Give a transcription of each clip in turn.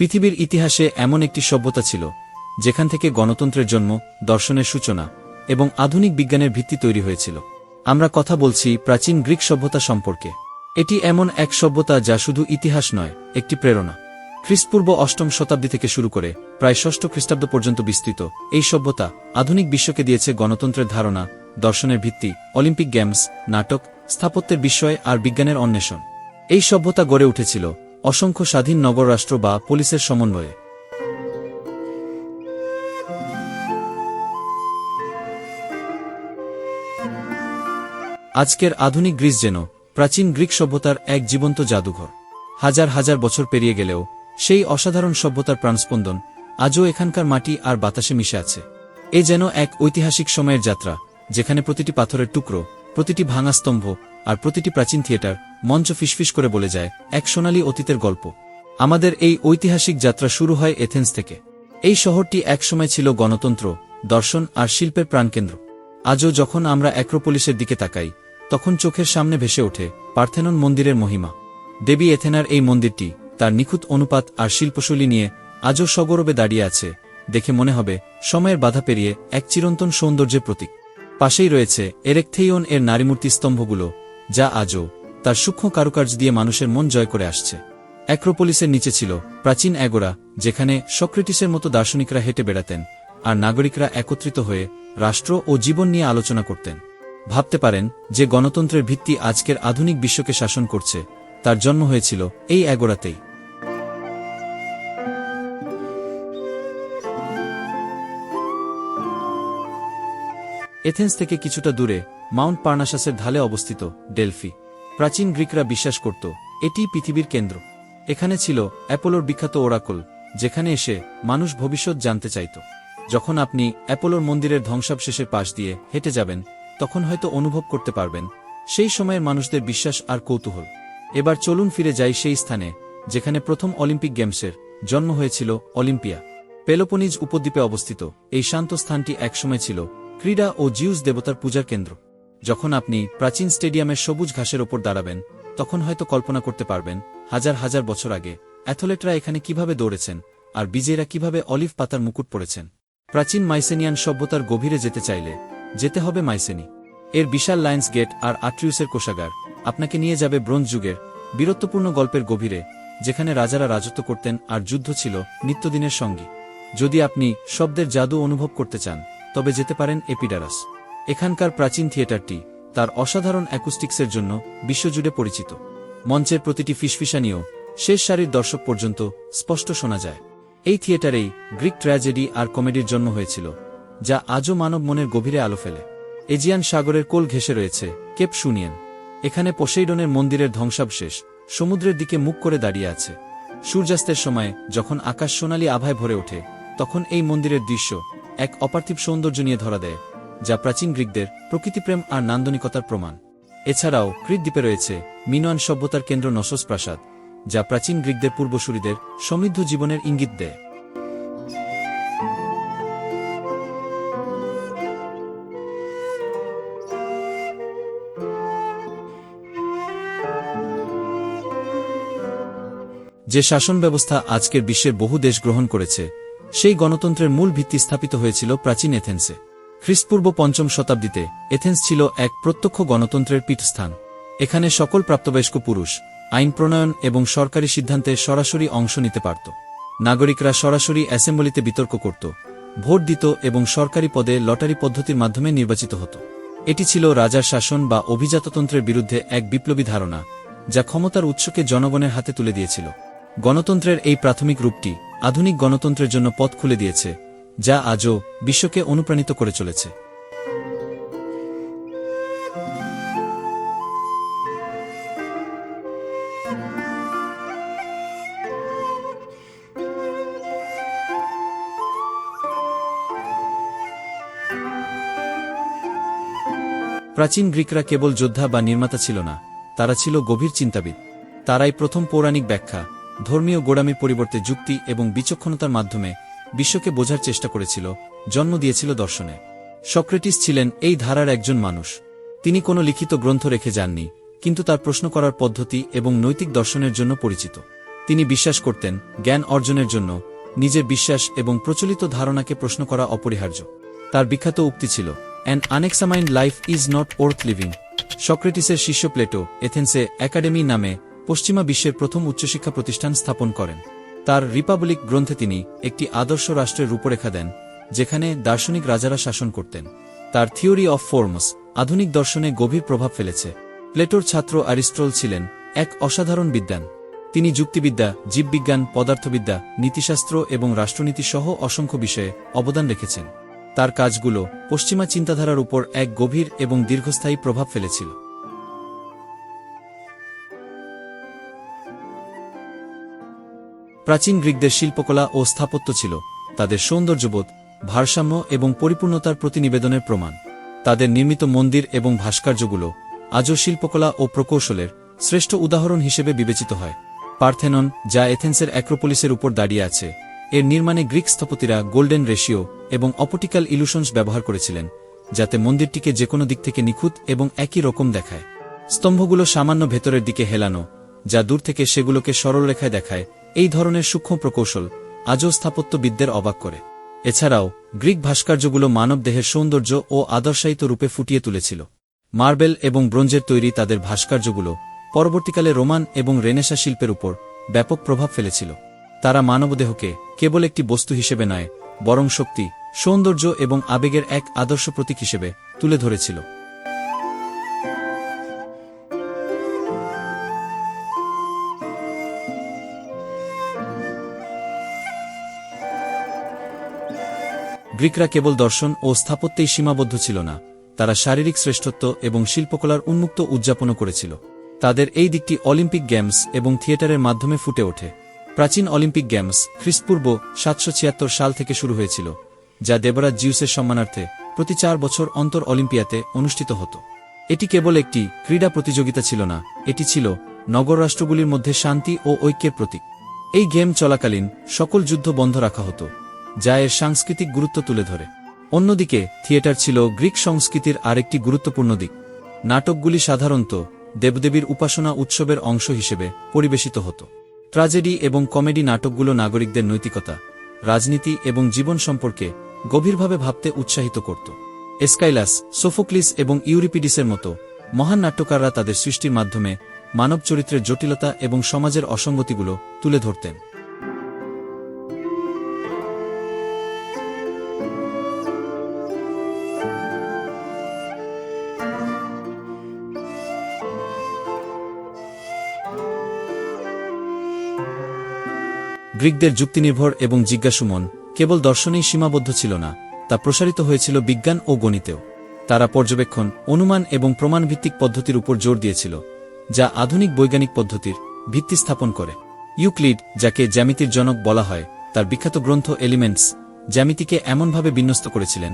পৃথিবীর ইতিহাসে এমন একটি সভ্যতা ছিল, যেখান থেকে গণতন্ত্রের জন্ম, দর্শনের সূচনা এবং আধুনিক বিজ্ঞানের ভিত্তি তৈরি হয়েছিল। আমরা কথা বলছি প্রাচীন গ্রিক সভ্যতা সম্পর্কে। এটি এমন এক সভ্যতা যা শুধু ইতিহাস নয়, একটি প্রেরণা। খ্রিস্টপূর্ব অষ্টম শতাব্দী থেকে শুরু করে প্রায় ষষ্ঠ খ্রিস্টাব্দ পর্যন্ত বিস্তৃত, এই সভ্যতা আধুনিক বিশ্বকে দিয়েছে গণতন্ত্রের ধারণা, দর্শনের ভিত্তি, অলিম্পিক গেমস, নাটক, স্থাপত্যের বিষয় আর বিজ্ঞানের অন্বেষণ। এই সভ্যতা গড়ে উঠেছিল অসংখ্য স্বাধীন নগররাষ্ট্র বা পুলিশের সমন্বয়ে। আজকের আধুনিক গ্রিস যেন প্রাচীন গ্রিক সভ্যতার এক জীবন্ত জাদুঘর। হাজার হাজার বছর পেরিয়ে গেলেও সেই অসাধারণ সভ্যতার প্রাণস্পন্দন আজও এখানকার মাটি আর বাতাসে মিশে আছে। এ যেন এক ঐতিহাসিক সময়ের যাত্রা, যেখানে প্রতিটি পাথরের টুকরো প্রতিটি ভাঙা স্তম্ভ আর প্রতিটি প্রাচীন থিয়েটার মঞ্চ ফিসফিস করে বলে যায় এক সোনালী অতীতের গল্প। আমাদের এই ঐতিহাসিক যাত্রা শুরু হয় এথেন্স থেকে। এই শহরটি একসময় ছিল গণতন্ত্র, দর্শন আর শিল্পের প্রাণকেন্দ্র। আজও যখন আমরা অ্যাক্রোপলিসের দিকে তাকাই, তখন চোখের সামনে ভেসে ওঠে পার্থেনন মন্দিরের মহিমা। দেবী এথেনার এই মন্দিরটি তার নিখুঁত অনুপাত আর শিল্পশৈলী নিয়ে আজও সগৌরবে দাঁড়িয়ে আছে, দেখে মনে হবে সময়ের বাধা পেরিয়ে এক চিরন্তন সৌন্দর্যের প্রতীক। পাশেই রয়েছে এরেকথেইয়ন এর নারীমূর্তি স্তম্ভগুলো, যা আজও তার সূক্ষ্ম কারুকার্য দিয়ে মানুষের মন জয় করে আসছে। অ্যাক্রোপলিসের নিচে ছিল প্রাচীন অ্যাগোরা, যেখানে সক্রেটিসের মতো দার্শনিকরা হেঁটে বেড়াতেন আর নাগরিকরা একত্রিত হয়ে রাষ্ট্র ও জীবন নিয়ে আলোচনা করতেন। ভাবতে পারেন যে গণতন্ত্রের ভিত্তি আজকের আধুনিক বিশ্বকে শাসন করছে, তার জন্ম হয়েছিল এই অ্যাগোরাতেই। এথেন্স থেকে কিছুটা দূরে মাউন্ট পার্নাসাসের ঢালে অবস্থিত ডেলফি। প্রাচীন গ্রিকরা বিশ্বাস করত এটি পৃথিবীর কেন্দ্র। এখানে ছিল অ্যাপোলোর বিখ্যাত ওরাকল, যেখানে এসে মানুষ ভবিষ্যৎ জানতে চাইত। যখন আপনি অ্যাপোলোর মন্দিরের ধ্বংসাবশেষের পাশ দিয়ে হেঁটে যাবেন, তখন হয়তো অনুভব করতে পারবেন, সেই সময়ের মানুষদের বিশ্বাস আর কৌতূহল। এবার চলুন ফিরে যাই সেই স্থানে, যেখানে প্রথম অলিম্পিক গেমসের জন্ম হয়েছিল অলিম্পিয়া। পেলোপনিজ উপদ্বীপে অবস্থিত এই শান্ত স্থানটি একসময় ছিল ক্রীড়া ও জিউস দেবতার পূজার কেন্দ্র। যখন আপনি প্রাচীন স্টেডিয়ামের সবুজ ঘাসের ওপর দাঁড়াবেন, তখন হয়তো কল্পনা করতে পারবেন, হাজার হাজার বছর আগে অ্যাথলেটরা এখানে কীভাবে দৌড়েছেন আর বিজয়ীরা কীভাবে অলিভ পাতার মুকুট পড়েছেন প্রাচীন মাইসেনিয়ান সভ্যতার গভীরে যেতে চাইলে যেতে হবে মাইসেনি। এর বিশাল লায়ন্স গেট আর আট্রিউসের কোষাগার আপনাকে নিয়ে যাবে ব্রোঞ্জ যুগের বীরত্বপূর্ণ গল্পের গভীরে, যেখানে রাজারা রাজত্ব করতেন আর যুদ্ধ ছিল নিত্যদিনের সঙ্গী। যদি আপনি শব্দের জাদু অনুভব করতে চান তবে যেতে পারেন এপিডারাস। এখানকার প্রাচীন থিয়েটারটি তার অসাধারণ অ্যাকুস্টিক্সের জন্য বিশ্বজুড়ে পরিচিত। মঞ্চের প্রতিটি ফিসফিসানিও শেষ সারির দর্শক পর্যন্ত স্পষ্ট শোনা যায়। এই থিয়েটারেই গ্রিক ট্র্যাজেডি আর কমেডির জন্ম হয়েছিল, যা আজও মানব মনের গভীরে আলো ফেলে। এজিয়ান সাগরের কোল ঘেসে রয়েছে কেপ শুনিয়েন। এখানে পোসেইডনের মন্দিরের ধ্বংসাবশেষ সমুদ্রের দিকে মুখ করে দাঁড়িয়ে আছে। সূর্যাস্তের সময় যখন আকাশ সোনালি আভায় ভরে ওঠে, তখন এই মন্দিরের দৃশ্য এক অপার্থিব সৌন্দর্য নিয়ে ধরা দেয়, যা প্রাচীন গ্রিকদের প্রকৃতিপ্রেম আর নান্দনিকতার প্রমাণ। এছাড়াও ক্রিট দ্বীপে রয়েছে মিনোয়ান সভ্যতার কেন্দ্র নসস প্রাসাদ, যা প্রাচীন গ্রিকদের পূর্বসূরিদের সমৃদ্ধ জীবনের ইঙ্গিত দেয়। যে শাসন ব্যবস্থা আজকের বিশ্বের বহু দেশ গ্রহণ করেছে সেই গণতন্ত্রের মূল ভিত্তি স্থাপিত হয়েছিল প্রাচীন এথেন্সে। খ্রিস্টপূর্ব পঞ্চম শতাব্দীতে এথেন্স ছিল এক প্রত্যক্ষ গণতন্ত্রের পীঠস্থান। এখানে সকল প্রাপ্তবয়স্ক পুরুষ, আইন প্রণয়ন এবং সরকারি সিদ্ধান্তে সরাসরি অংশ নিতে পারত। নাগরিকরা সরাসরি অ্যাসেম্বলিতে বিতর্ক করত, ভোট দিত এবং সরকারি পদে লটারি পদ্ধতির মাধ্যমে নির্বাচিত হতো। এটি ছিল রাজার শাসন বা অভিজাততন্ত্রের বিরুদ্ধে এক বিপ্লবী ধারণা, যা ক্ষমতার উৎসকে জনগণের হাতে তুলে দিয়েছিল। গণতন্ত্রের এই প্রাথমিক রূপটি আধুনিক গণতন্ত্রের জন্য পথ খুলে দিয়েছে, যা আজও বিশ্বকে অনুপ্রাণিত করে চলেছে। প্রাচীন গ্রিকরা কেবল যোদ্ধা বা নির্মাতা ছিল না, তারা ছিল গভীর চিন্তাবিদ। তারাই প্রথম পৌরাণিক ব্যাখ্যা। ধর্মীয় গোড়ামির পরিবর্তে যুক্তি এবং বিচক্ষণতার মাধ্যমে বিশ্বকে বোঝার চেষ্টা করেছিল, জন্ম দিয়েছিল দর্শনে। সক্রেটিস ছিলেন এই ধারার একজন মানুষ। তিনি কোনো লিখিত গ্রন্থ রেখে যাননি, কিন্তু তার প্রশ্ন করার পদ্ধতি এবং নৈতিক দর্শনের জন্য পরিচিত। তিনি বিশ্বাস করতেন, জ্ঞান অর্জনের জন্য নিজের বিশ্বাস এবং প্রচলিত ধারণাকে প্রশ্ন করা অপরিহার্য। তার বিখ্যাত উক্তি ছিল an unexamined life is not worth living সক্রেটিসের শিষ্য প্লেটো, এথেন্সে একাডেমি নামে পশ্চিমা বিশ্বের প্রথম উচ্চশিক্ষা প্রতিষ্ঠান স্থাপন করেন। তার রিপাবলিক গ্রন্থে তিনি একটি আদর্শ রাষ্ট্রের রূপরেখা দেন, যেখানে দার্শনিক রাজারা শাসন করতেন। তার থিওরি অফ ফর্মস আধুনিক দর্শনে গভীর প্রভাব ফেলেছে। প্লেটোর ছাত্র অ্যারিস্ট্রল ছিলেন এক অসাধারণ বিদ্যান তিনি যুক্তিবিদ্যা, জীববিজ্ঞান, পদার্থবিদ্যা, নীতিশাস্ত্র এবং রাষ্ট্রনীতি সহ অসংখ্য বিষয়ে অবদান রেখেছেন। তার কাজগুলো পশ্চিমা চিন্তাধারার উপর এক গভীর এবং দীর্ঘস্থায়ী প্রভাব ফেলেছিল। প্রাচীন গ্রিকদের শিল্পকলা ও স্থাপত্য ছিল, তাদের সৌন্দর্যবোধ, ভারসাম্য এবং পরিপূর্ণতার প্রতিনিবেদনের প্রমাণ। তাদের নির্মিত মন্দির এবং ভাস্কর্যগুলো আজও শিল্পকলা ও প্রকৌশলের শ্রেষ্ঠ উদাহরণ হিসেবে বিবেচিত হয়। পার্থেনন, যা এথেন্সের অ্যাক্রোপোলিসের উপর দাঁড়িয়ে আছে, এর নির্মাণে গ্রিক স্থপতিরা গোল্ডেন রেশিও এবং অপটিক্যাল ইলুশনস ব্যবহার করেছিলেন, যাতে মন্দিরটিকে যে কোনো দিক থেকে নিখুঁত এবং একই রকম দেখায়। স্তম্ভগুলো সামান্য ভেতরের দিকে হেলানো, যা দূর থেকে সেগুলোকে সরলরেখায় দেখায় এই ধরনের সূক্ষ্ম প্রকৌশল আজও স্থাপত্যবিদদের অবাক করে। এছাড়াও, গ্রিক ভাস্কর্যগুলো মানব দেহের সৌন্দর্য ও আদর্শায়িত রূপে ফুটিয়ে তুলেছিল। মার্বেল এবং ব্রোঞ্জের তৈরি তাদের ভাস্কর্যগুলো পরবর্তীকালে রোমান এবং রেনেসা শিল্পের উপর ব্যাপক প্রভাব ফেলেছিল। তারা মানবদেহকে কেবল একটি বস্তু হিসেবে নয়, বরং শক্তি, সৌন্দর্য এবং আবেগের এক আদর্শ প্রতীক হিসেবে তুলে ধরেছিল। গ্রিকরা কেবল দর্শন ও স্থাপত্যেই সীমাবদ্ধ ছিল না, তারা শারীরিক শ্রেষ্ঠত্ব এবং শিল্পকলার উন্মুক্ত উদযাপনও করেছিল। তাদের এই দিকটি অলিম্পিক গেমস এবং থিয়েটারের মাধ্যমে ফুটে ওঠে। প্রাচীন অলিম্পিক গেমস খ্রিস্টপূর্ব সাতশো ছিয়াত্তর সাল থেকে শুরু হয়েছিল, যা দেবরাজ জিউসের সম্মানার্থে প্রতি চার বছর অন্তর অলিম্পিয়াতে অনুষ্ঠিত হতো। এটি কেবল একটি ক্রীড়া প্রতিযোগিতা ছিল না, এটি ছিল নগর রাষ্ট্রগুলির মধ্যে শান্তি ও ঐক্যের প্রতীক। এই গেম চলাকালীন সকল যুদ্ধ বন্ধ রাখা হতো। যা এর সাংস্কৃতিক গুরুত্ব তুলে ধরে। অন্যদিকে, থিয়েটার ছিল গ্রিক সংস্কৃতির আরেকটি গুরুত্বপূর্ণ দিক। নাটকগুলি সাধারণত দেবদেবীর উপাসনা উৎসবের অংশ হিসেবে পরিবেশিত হতো। ট্রাজেডি এবং কমেডি নাটকগুলো নাগরিকদের নৈতিকতা, রাজনীতি এবং জীবন সম্পর্কে গভীরভাবে ভাবতে উৎসাহিত করত। এসকাইলাস, সোফোক্লিস এবং ইউরিপিডিসের মতো মহান নাট্যকাররা তাদের সৃষ্টির মাধ্যমে মানব চরিত্রের জটিলতা এবং সমাজের অসঙ্গতিগুলো তুলে ধরতেন। গ্রিকদের যুক্তিনির্ভর এবং জিজ্ঞাসুমন কেবল দর্শনেই সীমাবদ্ধ ছিল না, তা প্রসারিত হয়েছিল বিজ্ঞান ও গণিতেও। তারা পর্যবেক্ষণ, অনুমান এবং প্রমাণভিত্তিক পদ্ধতির উপর জোর দিয়েছিল, যা আধুনিক বৈজ্ঞানিক পদ্ধতির ভিত্তি স্থাপন করে। ইউক্লিড, যাকে জ্যামিতির জনক বলা হয়, তার বিখ্যাত গ্রন্থ এলিমেন্টস, জ্যামিতিকে এমনভাবে বিন্যস্ত করেছিলেন,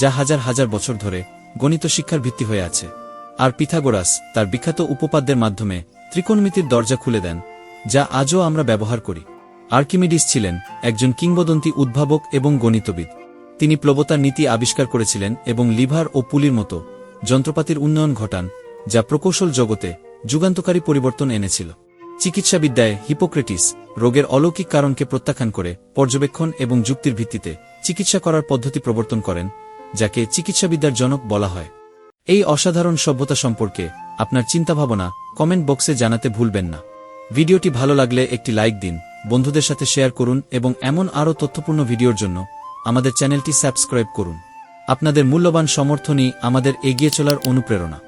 যা হাজার হাজার বছর ধরে গণিত শিক্ষার ভিত্তি হয়ে আছে। আর পিথাগোরাস, তার বিখ্যাত উপপাদ্যের মাধ্যমে ত্রিকোণমিতির দরজা খুলে দেন, যা আজও আমরা ব্যবহার করি। আর্কিমিডিস ছিলেন একজন কিংবদন্তি উদ্ভাবক এবং গণিতবিদ। তিনি প্লবতার নীতি আবিষ্কার করেছিলেন এবং লিভার ও পুলির মতো যন্ত্রপাতির উন্নয়ন ঘটান, যা প্রকৌশল জগতে যুগান্তকারী পরিবর্তন এনেছিল। চিকিৎসাবিদ্যায় হিপোক্রেটিস রোগের অলৌকিক কারণকে প্রত্যাখ্যান করে পর্যবেক্ষণ এবং যুক্তির ভিত্তিতে চিকিৎসা করার পদ্ধতি প্রবর্তন করেন, যাকে চিকিৎসাবিদ্যার জনক বলা হয়। এই অসাধারণ সভ্যতা সম্পর্কে আপনার চিন্তাভাবনা কমেন্ট বক্সে জানাতে ভুলবেন না। ভিডিওটি ভালো লাগলে একটি লাইক দিন বন্ধুদের সাথে শেয়ার করুন এবং এমন আরও তথ্যপূর্ণ ভিডিওর জন্য আমাদের চ্যানেলটি সাবস্ক্রাইব করুন। আপনাদের মূল্যবান সমর্থনই আমাদের এগিয়ে চলার অনুপ্রেরণা।